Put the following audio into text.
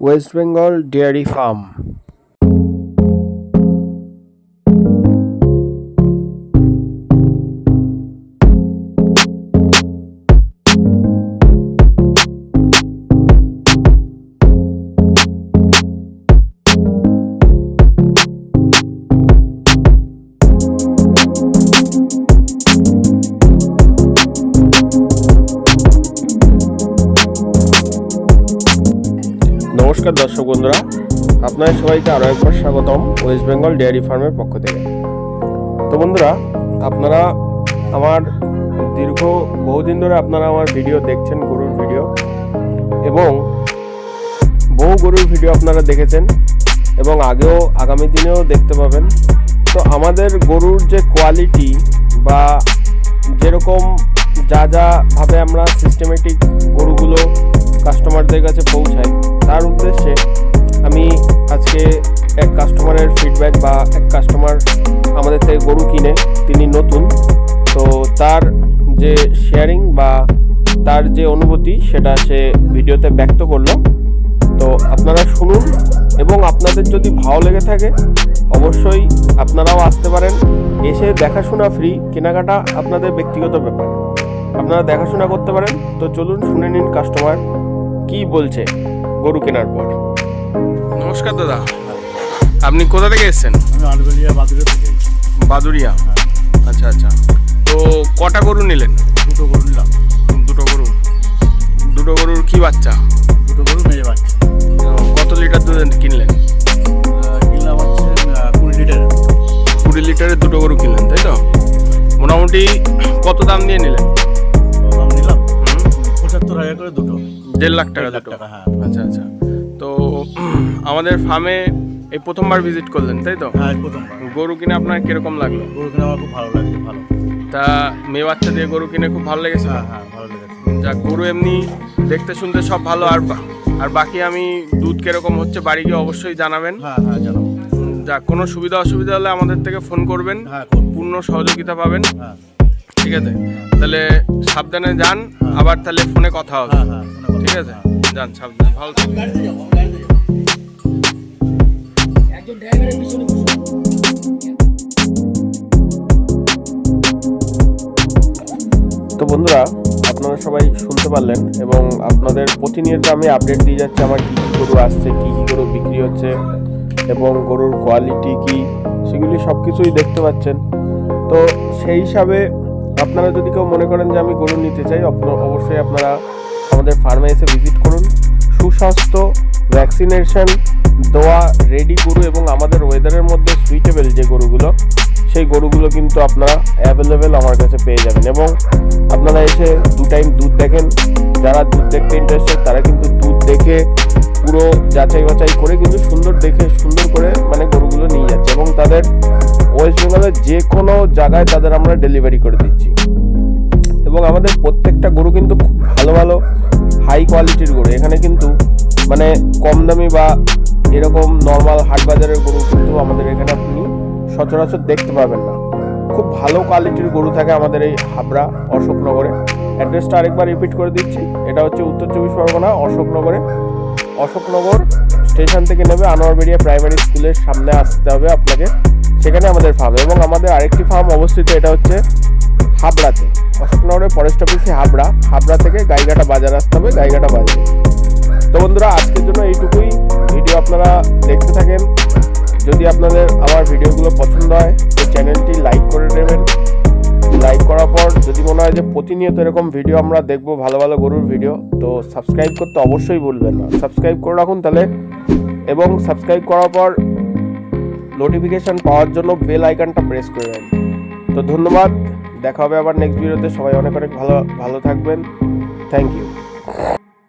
West Bengal dairy farm নমস্কার দর্শক বন্ধুরা, আপনাদের সবাইকে আরও একবার স্বাগতম ওয়েস্ট বেঙ্গল ডেয়ারি ফার্মের পক্ষ থেকে। তো বন্ধুরা, আপনারা আমার দীর্ঘ বহুদিন ধরে আপনারা আমার ভিডিও দেখছেন, গরুর ভিডিও, এবং বহু গরুর ভিডিও আপনারা দেখেছেন, এবং আগেও, আগামী দিনেও দেখতে পাবেন। তো আমাদের গরুর যে কোয়ালিটি বা যেরকম যা যা ভাবে আমরা সিস্টেমেটিক গরুগুলো কাস্টমারদের কাছে পৌঁছাই। তার উদ্দেশ্যে আমি আজকে এক কাস্টমারের ফিডব্যাক বা এক কাস্টমার আমাদের থেকে গরু কিনে, তিনি নতুন। তো তার যে শেয়ারিং বা তার যে অনুভূতি, সেটা সে ভিডিওতে ব্যক্ত করল। তো আপনারা শুনুন এবং আপনাদের যদি ভালো লেগে থাকে, অবশ্যই আপনারাও আসতে পারেন। এসে দেখাশোনা ফ্রি কেনাকাটা আপনাদের ব্যক্তিগত ব্যাপার। আপনারা দেখাশোনা করতে পারেন। তো চলুন শুনে নিন কাস্টমার কি বলছে গরু কেনার পর? নমস্কার দাদা। আপনি কোথা থেকে এসেছেন? আমি থেকে বাদুরিয়া। আচ্ছা আচ্ছা। তো কটা গরু নিলেন? দুটো গরু নিলাম। দুটো গরু। দুটো গরুর কি বাচ্চা? দুটো গরু মেয়ে বাচ্চা। কত লিটার দুধ কিনলেন? কিনলাম হচ্ছে কুড়ি লিটার কুড়ি লিটারের দুটো গরু কিনলেন তাই তো? মোটামুটি কত দাম দিয়ে নিলেন? পঁচাত্তর করে দুটো। দেড় লাখ টাকা দুটো। হ্যাঁ। আচ্ছা আচ্ছা। তো আমাদের ফার্মে এই প্রথমবার ভিজিট করলেন তাই তো? হ্যাঁ প্রথমবার। গরু কিনে আপনার কীরকম লাগল? গরু কিনে আমার খুব ভালো লাগছে ভালো। তা মেয়ে বাচ্চা দিয়ে গরু কিনে খুব ভালো লেগেছে? হ্যাঁ হ্যাঁ ভালো লেগেছে। যা গরু এমনি দেখতে শুনতে সব ভালো। আর আর বাকি আমি দুধ কীরকম হচ্ছে বাড়ি গিয়ে অবশ্যই জানাবেন। হ্যাঁ হ্যাঁ জানাব। যা কোনো সুবিধা অসুবিধা হলে আমাদের থেকে ফোন করবেন। হ্যাঁ পূর্ণ সহযোগিতা পাবেন। হ্যাঁ। ঠিক আছে? তাহলে সাবধানে যান আবার তাহলে ফোনে কথা হবে। হ্যাঁ হ্যাঁ ফোনে কথা ঠিক আছে। যান সাবধানে ভালো। তো বন্ধুরা আপনারা সবাই শুনতে পারলেন এবং আপনাদের প্রতিনিয়ত আমি আপডেট দিয়ে যাচ্ছি আমার কী কী গরু আসছে কী কী গরু বিক্রি হচ্ছে এবং গরুর কোয়ালিটি কি সেগুলি সব কিছুই দেখতে পাচ্ছেন। তো সেই হিসাবে আপনারা যদি কেউ মনে করেন যে আমি গরু নিতে চাই অবশ্যই আপনারা আমাদের ফার্মে এসে ভিজিট করুন। সুস্বাস্থ্য ভ্যাকসিনেশন দেওয়া রেডি গরু এবং আমাদের ওয়েদারের মধ্যে সুইটেবল যে গরুগুলো, সেই গরুগুলো কিন্তু আপনারা অ্যাভেলেবেল আমার কাছে পেয়ে যাবেন। এবং আপনারা এসে দু টাইম দুধ দেখেন। যারা দুধ দেখতে ইন্টারেস্টেড তারা কিন্তু দুধ দেখে পুরো যাচাই বাছাই করে কিন্তু সুন্দর দেখে, সুন্দর করে মানে গরুগুলো নিয়ে যাচ্ছে। এবং তাদের ওয়েস্ট বেঙ্গলের যে কোনো জায়গায় তাদের আমরা ডেলিভারি করে দিচ্ছি। এবং আমাদের প্রত্যেকটা গরু কিন্তু খুব ভালো ভালো হাই কোয়ালিটির গরু। এখানে কিন্তু মানে কম দামি বা এরকম নর্মাল হাট বাজারের গরু কিন্তু আমাদের এখানে আপনি সচরাচর দেখতে পাবেন না। খুব ভালো কোয়ালিটির গরু থাকে আমাদের এই হাবড়া অশোকনগরে। অ্যাড্রেসটা আরেকবার রিপিট করে দিচ্ছি। এটা হচ্ছে উত্তর চব্বিশ পরগনা অশোকনগরে অশোকনগর স্টেশন থেকে নেবে আনোয়ারবেড়িয়া প্রাইমারি স্কুলের সামনে আসতে হবে আপনাকে। সেখানে আমাদের ফার্ম এবং আমাদের আরেকটি ফার্ম অবস্থিত, এটা হচ্ছে হাবড়াতে। অশোকনগরের ফরেস্ট অফিসে হাবড়া। হাবড়া থেকে গাইঘাটা বাজার আসতে হবে, গাইঘাটা বাজারে। তো বন্ধুরা, আজকের জন্য এইটুকুই। ভিডিও আপনারা দেখতে থাকেন। যদি আপনাদের আমার ভিডিওগুলো পছন্দ হয়, তো চ্যানেলটি লাইক করে নেবেন লাইক করার পর যদি মনে হয় যে প্রতিনিয়ত এরকম ভিডিও আমরা দেখব, ভালো ভালো গরুর ভিডিও তো সাবস্ক্রাইব করতে অবশ্যই ভুলবেন না। সাবস্ক্রাইব করে রাখুন তাহলে। এবং সাবস্ক্রাইব করার পর নোটিফিকেশান পাওয়ার জন্য বেল আইকনটা প্রেস করে দেন তো ধন্যবাদ। দেখা হবে আবার নেক্সট ভিডিওতে সবাই অনেক অনেক ভালো ভালো থাকবেন। Thank you